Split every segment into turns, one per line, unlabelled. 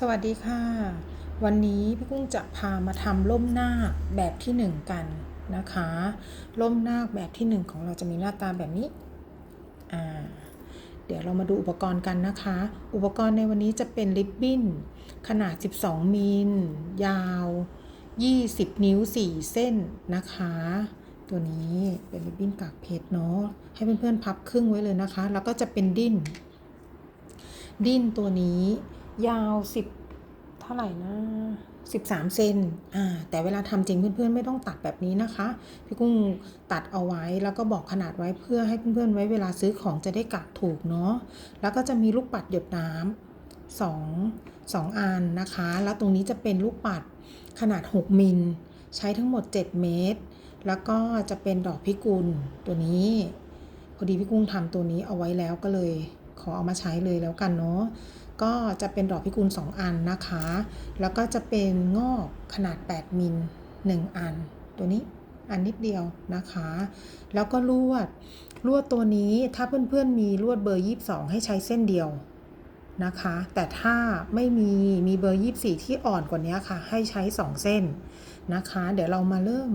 สวัสดีค่ะ วันนี้พี่กุ้งจะพามาทำล่มหน้าคแบบที่หนึ่งกันนะคะล่มหน้าคแบบที่หนึ่งของเราจะมีหน้าตาแบบนี้อ่าเดี๋ยวเรามาดูอุปกรณ์กันนะคะ อุปกรณ์ในวันนี้จะเป็นริบบิ้นขนาด 12 มิลยาว 20 นิ้ว 4 เส้นนะคะ ตัวนี้เป็นริบบิ้นกากเพชรเนาะให้เพื่อนๆพับครึ่งไว้เลยนะคะ แล้วก็จะเป็นดิ้นดิ้นตัวนี้ ยาว10เท่าไหร่นะส13 เซน อ่า แต่เวลาทำจริงเพื่อนๆ ไม่ต้องตัดแบบนี้นะคะ พี่กุ้งตัดเอาไว้แล้วก็บอกขนาดไว้เพื่อให้เพื่อนๆ ไว้เวลาซื้อของจะได้กะถูกเนาะ แล้วก็จะมีลูกปัดหยดน้ำสองสองอันนะคะ แล้วตรงนี้จะเป็นลูกปัดขนาด 6 มิล ใช้ทั้งหมด 7 เมตร แล้วก็จะเป็นดอกพิกุลตัวนี้ พอดีพี่กุ้งทำตัวนี้เอาไว้แล้วก็เลย ขอเอามาใช้เลยแล้วกันเนาะ ก็จะเป็นดอกพิกุล2 อันนะคะ แล้วก็จะเป็นงอกขนาด 8 มิล 1 อัน ตัวนี้อันนิดเดียวนะคะ แล้วก็ลวด ลวดตัวนี้ถ้าเพื่อนๆมีลวดเบอร์ 22 ให้ใช้เส้นเดียวนะคะ แต่ถ้าไม่มีมีเบอร์ 24 ที่อ่อนกว่านี้ค่ะ ให้ใช้ 2 เส้นนะคะ เดี๋ยวเรามาเริ่ม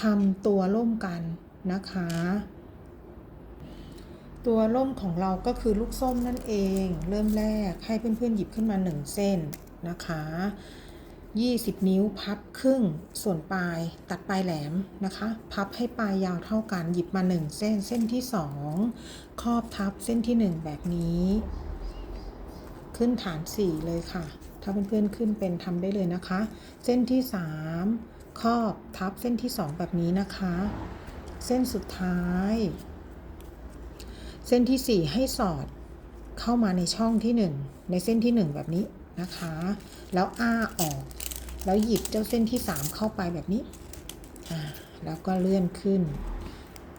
ทำตัวร่มกันนะคะ ตัวร่มของเราก็คือลูกส้มนั่นเอง เริ่มแรกให้เพื่อนๆหยิบขึ้นมา1เส้นนะคะ20 นิ้วพับครึ่งส่วนปลายตัดปลายแหลมนะคะ พับให้ปลายยาวเท่ากันหยิบมา 1 เส้นเส้นที่ 2 ครอบทับเส้นที่ 1 แบบนี้ ขึ้นฐาน 4 เลยค่ะ ถ้าเพื่อนๆขึ้นเป็นทำได้เลยนะคะ เส้นที่ 3 ครอบทับเส้นที่ 2 แบบนี้นะคะ เส้นสุดท้าย เส้นที่ 4 ให้สอดเข้ามาในช่องที่ 1 ในเส้นที่ 1 แบบนี้นะคะ แล้วอ้าออก แล้วหยิบเจ้าเส้นที่ 3 เข้าไปแบบนี้ แล้วก็เลื่อนขึ้น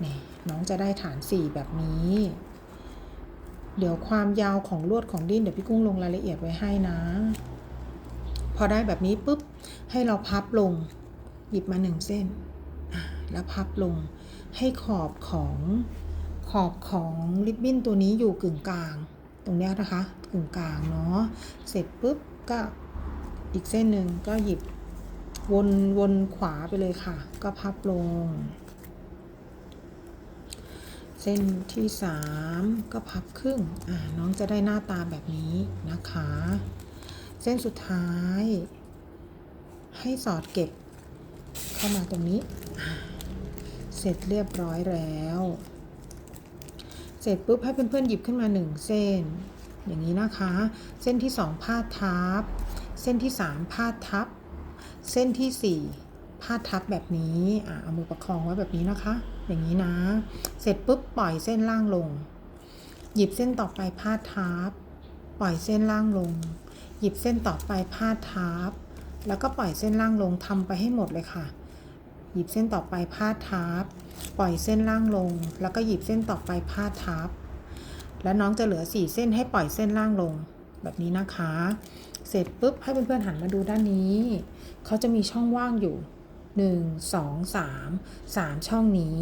นี่น้องจะได้ฐาน 4 แบบนี้ เดี๋ยวความยาวของลวดของดิ้นเดี๋ยวพี่กุ้งลงรายละเอียดไว้ให้นะ พอได้แบบนี้ปุ๊บ ให้เราพับลง หยิบมาหนึ่งเส้น แล้วพับลงให้ขอบของ ขอบของริบบิ้นตัวนี้อยู่กึ่งกลาง ตรงนี้นะคะกึ่งกลางเนาะเสร็จปุ๊บก็อีกเส้นหนึ่งก็หยิบวนวนขวาไปเลยค่ะ ก็พับลง เส้นที่สามก็พับครึ่งอ่าน้องจะได้หน้าตาแบบนี้นะคะ เส้นสุดท้าย ให้สอดเก็บเข้ามาตรงนี้ เสร็จเรียบร้อยแล้ว เสร็จปุ๊บให้เพื่อนๆหยิบขึ้นมาหนึ่งเส้น อย่างนี้นะคะ เส้นที่สองพาดทับ เส้นที่สามพาดทับ เส้นที่สี่พาดทับแบบนี้อ่าเอามือประคองไว้แบบนี้นะคะ อย่างนี้นะ เสร็จปุ๊บปล่อยเส้นล่างลง หยิบเส้นต่อไปพาดทับ ปล่อยเส้นล่างลง หยิบเส้นต่อไปพาดทับ แล้วก็ปล่อยเส้นล่างลงทำไปให้หมดเลยค่ะ หยิบเส้นต่อไปพาดทับ ปล่อยเส้นล่างลง แล้วก็หยิบเส้นต่อไปพาดทับ แล้วน้องจะเหลือ 4 เส้นให้ปล่อยเส้นล่างลง แบบนี้นะคะ เสร็จปุ๊บให้เพื่อนๆหันมาดูด้านนี้ เขาจะมีช่องว่างอยู่ 1 2 3 3 ช่องนี้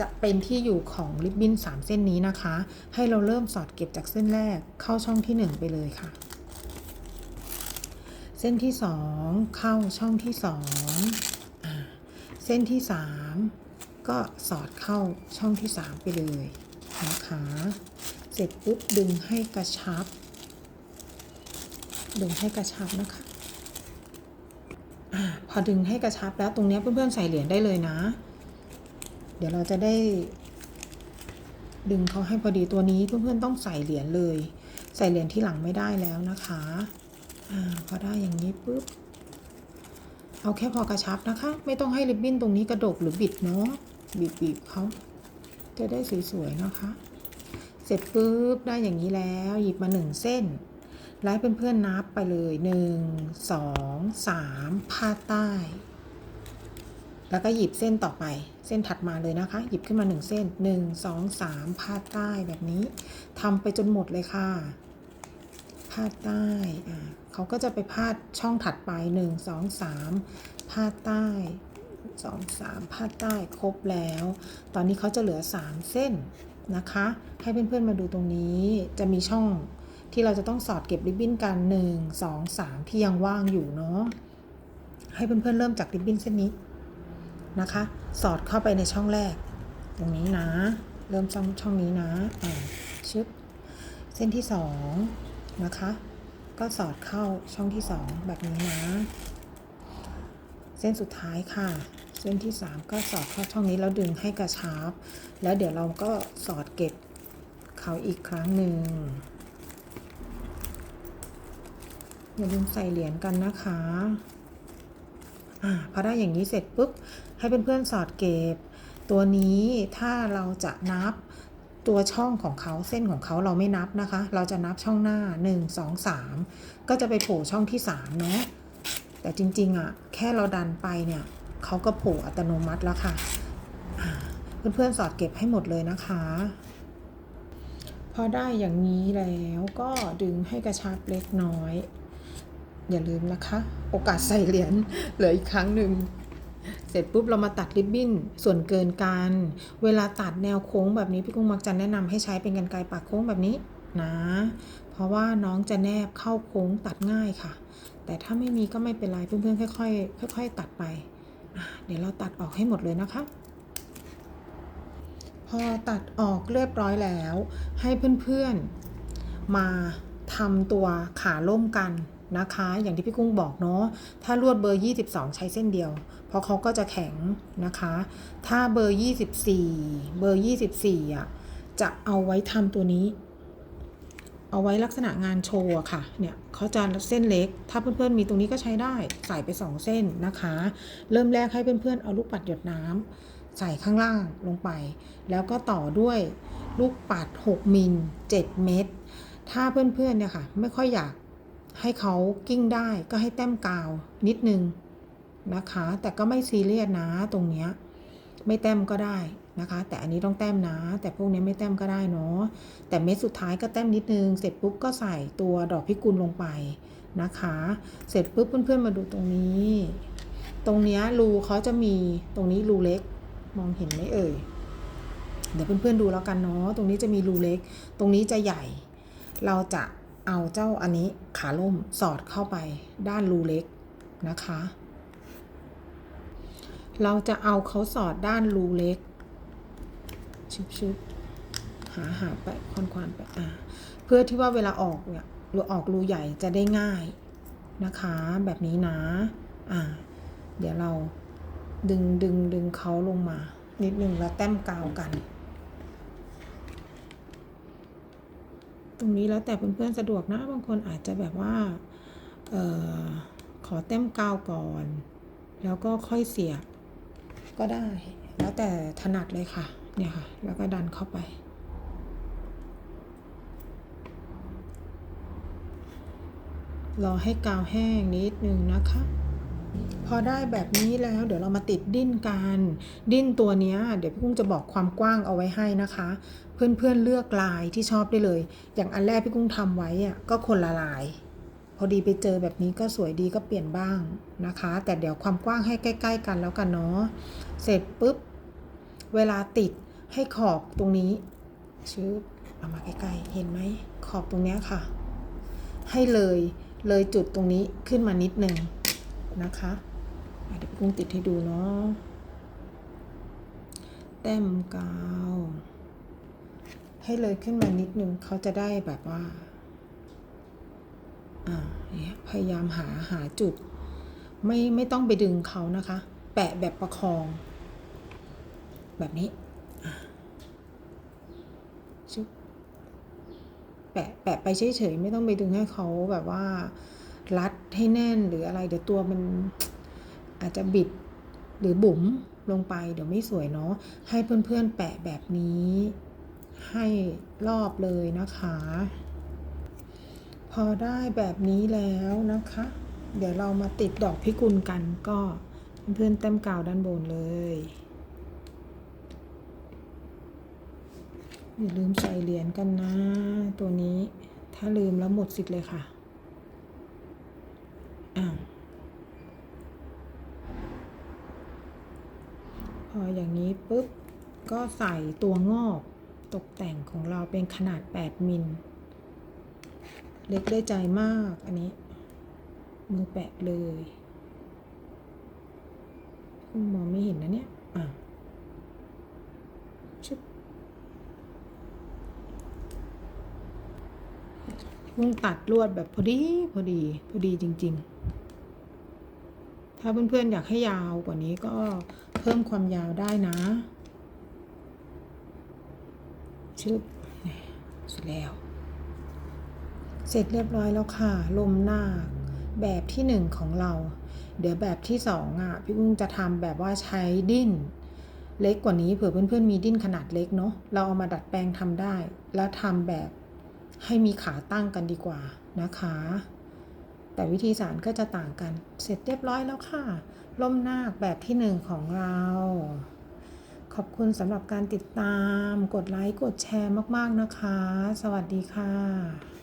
จะเป็นที่อยู่ของริบบิ้น3 เส้นนี้นะคะ ให้เราเริ่มสอดเก็บจากเส้นแรกเข้าช่องที่ 1 ไปเลยค่ะ เส้นที่ 2 เข้าช่องที่2อ่า เส้นที่ 3 ก็สอดเข้าช่องที่ 3 ไปเลยนะคะเสร็จปุ๊บดึงให้กระชับ ดึงให้กระชับนะคะอาพอดึงให้กระชับแล้วตรงนี้เพื่อนๆใส่เหรียญได้เลยนะ เดี๋ยวเราจะได้ ดึงเขาให้พอดีตัวนี้เพื่อนๆต้องใส่เหรียญเลย ใส่เหรียญที่หลังไม่ได้แล้วนะคะอ่าพอได้อย่างนี้ปุ๊บ เอาแค่พอกระชับนะคะ ไม่ต้องให้ริบบิ้นตรงนี้กระดกหรือบิดเนาะบีบๆเขาจะได้สวยๆนะคะ เสร็จปุ๊บได้อย่างนี้แล้ว หยิบมาหนึ่งเส้นไล่เพื่อนๆนับไปเลยหนึ่งสองสามพาใต้ แล้วก็หยิบเส้นต่อไป เส้นถัดมาเลยนะคะ หยิบขึ้นมาหนึ่งเส้นหนึ่งสองสามพาใต้แบบนี้ทำไปจนหมดเลยค่ะพาใต้อ่า เขาก็จะไปพาดช่องถัดไปหนึ่งสองสามพาดใต้สองสามพาดใต้ครบแล้ว ตอนนี้เขาจะเหลือสามเส้นนะคะ ให้เพื่อนๆมาดูตรงนี้ จะมีช่องที่เราจะต้องสอดเก็บริบบิ้นกัน 1 2 3 ที่ยังว่างอยู่เนาะ ให้เพื่อนๆเริ่มจากริบบิ้นเส้นนี้นะคะ สอดเข้าไปในช่องแรก ตรงนี้นะ เริ่มช่องช่องนี้นะอ่าชึบเส้นที่สองนะคะ ก็สอดเข้าช่องที่สองแบบนี้นะ เส้นสุดท้ายค่ะ เส้นที่ 3 ก็สอดเข้าช่องนี้แล้วดึงให้กระชับ แล้วเดี๋ยวเราก็สอดเก็บเขาอีกครั้งหนึ่งอย่าลืมใส่เหรียญกันนะคะอ่าพอได้อย่างนี้เสร็จปุ๊บให้เพื่อนๆสอดเก็บ ตัวนี้ถ้าเราจะนับ ตัวช่องของเขาเส้นของเขาเราไม่นับนะคะ เราจะนับช่องหน้า 1 2 3 ก็จะไปโผล่ช่องที่3เนาะแต่จริงๆอะ่ะแค่เราดันไปเนี่ยเขาก็โผล่อัตโนมัติแล้วค่ะเพื่อนๆสอดเก็บให้หมดเลยนะคะ พอได้อย่างนี้แล้วก็ดึงให้กระชับเล็กน้อย อย่าลืมนะคะ โอกาสใส่เหรียญเหลืออีกครั้งหนึ่ง เสร็จปุ๊บเรามาตัดริบบิ้นส่วนเกินกัน เวลาตัดแนวโค้งแบบนี้พี่กุ้งมักจะแนะนำให้ใช้เป็นกรรไกรปากโค้งแบบนี้นะ เพราะว่าน้องจะแนบเข้าโค้งตัดง่ายค่ะ แต่ถ้าไม่มีก็ไม่เป็นไรเพื่อนๆค่อยๆค่อย ๆ ตัดไป เดี๋ยวเราตัดออกให้หมดเลยนะคะพอตัดออกเรียบร้อยแล้ว ให้เพื่อนๆมาทำตัวขาล่มกัน นะคะ อย่างที่พี่กุ้งบอกเนาะถ้าลวดเบอร์ 22 ใช้เส้นเดียว เพราะเขาก็จะแข็งนะคะ ถ้าเบอร์ 24 เบอร์ 24อะจะเอาไว้ทำตัวนี้ เอาไว้ลักษณะงานโชว์ค่ะ เนี่ยเขาจะเส้นเล็ก ถ้าเพื่อนๆมีตรงนี้ก็ใช้ได้ ใส่ไป 2 เส้นนะคะ เริ่มแรกให้เพื่อนๆ เอาลูกปัดหยดน้ำใส่ข้างล่างลงไป แล้วก็ต่อด้วยลูกปัด 6 มิล 7 เม็ดถ้าเพื่อนๆเนี่ยค่ะ ไม่ค่อยอยาก ให้เขากิ้งได้ก็ให้แต้มกาวนิดนึงนะคะ แต่ก็ไม่ซีเรียสนะตรงเนี้ยไม่แต้มก็ได้นะคะ แต่อันนี้ต้องแต้มนะ แต่พวกนี้ไม่แต้มก็ได้เนาะแต่เม็ดสุดท้ายก็แต้มนิดนึง เสร็จปุ๊บก็ใส่ตัวดอกพิกุลลงไปนะคะ เสร็จปุ๊บเพื่อนๆมาดูตรงนี้ ตรงเนี้ยรูเขาจะมีตรงนี้รูเล็กมองเห็นไหมเอ่ยเดี๋ยวเพื่อนๆดูแล้วกันเนาะตรงนี้จะมีรูเล็ก ตรงนี้จะใหญ่ เราจะ เอาเจ้าอันนี้ขาล่มสอดเข้าไปด้านรูเล็กนะคะ เราจะเอาเขาสอดด้านรูเล็ก ชุบๆหาหาไปคอนควานไปอ่าเพื่อที่ว่าเวลาออกเนี่ยหรือออกรูใหญ่จะได้ง่ายนะคะ แบบนี้นะอ่าเดี๋ยวเราดึงดึงดึงเขาลงมา นิดนึงแล้วแต้มกาวกัน ตรงนี้แล้วแต่เพื่อนๆสะดวกนะ บางคนอาจจะแบบว่าเออขอแต้มกาวก่อน แล้วก็ค่อยเสียบก็ได้ แล้วแต่ถนัดเลยค่ะ เนี่ยค่ะ แล้วก็ดันเข้าไปรอให้กาวแห้งนิดนึงนะคะ พอได้แบบนี้แล้วเดี๋ยวเรามาติดดิ้นกัน ดิ้นตัวนี้เดี๋ยวพี่กุ้งจะบอกความกว้างเอาไว้ให้นะคะ เพื่อนๆเลือกลายที่ชอบได้เลย อย่างอันแรกพี่กุ้งทำไว้อะก็คนละลาย พอดีไปเจอแบบนี้ก็สวยดีก็เปลี่ยนบ้างนะคะ แต่เดี๋ยวความกว้างให้ใกล้ ๆ กันแล้วกันเนาะเสร็จปุ๊บเวลาติดให้ขอบตรงนี้ชื้อเอามาใกล้ๆเห็นไหมขอบตรงนี้ค่ะ ให้เลยเลยจุดตรงนี้ขึ้นมานิดนึง นะคะเดี๋ยวพี่กุ้งติดให้ดูเนาะแต้มกาว ให้เลยขึ้นมานิดนึงเขาจะได้แบบว่าอ่าเนี่ยพยายามหาหาจุด ไม่ไม่ต้องไปดึงเขานะคะ แปะแบบประคอง แบบนี้ชุบแปะแปะไปเฉยๆไม่ต้องไปดึงให้เขาแบบว่า รัดให้แน่นหรืออะไร เดี๋ยวตัวมันอาจจะบิดหรือบุ๋มลงไปเดี๋ยวไม่สวยเนาะให้เพื่อนๆแปะแบบนี้ ให้รอบเลยนะคะ พอได้แบบนี้แล้วนะคะ เดี๋ยวเรามาติดดอกพิกุลกันก็เพื่อนๆแต้มกาวด้านบนเลยอย่าลืมใส่เหรียญกันนะ ตัวนี้ถ้าลืมแล้วหมดสิทธิ์เลยค่ะอ่าพออย่างนี้ ปุ๊บ ก็ใส่ตัวงอกตกแต่งของเราเป็นขนาด 8 มิล เล็กได้ใจมากอันนี้ มือแปะเลยคุณมองไม่เห็นนะเนี่ย อะชึบพุ่งตัดลวดแบบพอดีพอดีพอดีจริง ๆ ถ้าเพื่อนๆอยากให้ยาวกว่านี้ก็ พิ่มความยาวได้นะชึบเสร็จแล้ว เสร็จเรียบร้อยแล้วค่ะ ลมหน้าแบบที่หนึ่งของเรา เดี๋ยวแบบที่สองอะพี่กุ้งจะทำแบบว่าใช้ดิ้น เล็กกว่านี้เผื่อเพื่อนๆมีดิ้นขนาดเล็กเนาะเราเอามาดัดแปลงทำได้ แล้วทำแบบให้มีขาตั้งกันดีกว่านะคะ แต่วิธีสารก็จะต่างกัน เสร็จเรียบร้อยแล้วค่ะ ล่มนาคแบบที่หนึ่งของเรา ขอบคุณสำหรับการติดตาม กดไลค์ กดแชร์มาก ๆ นะคะ สวัสดีค่ะ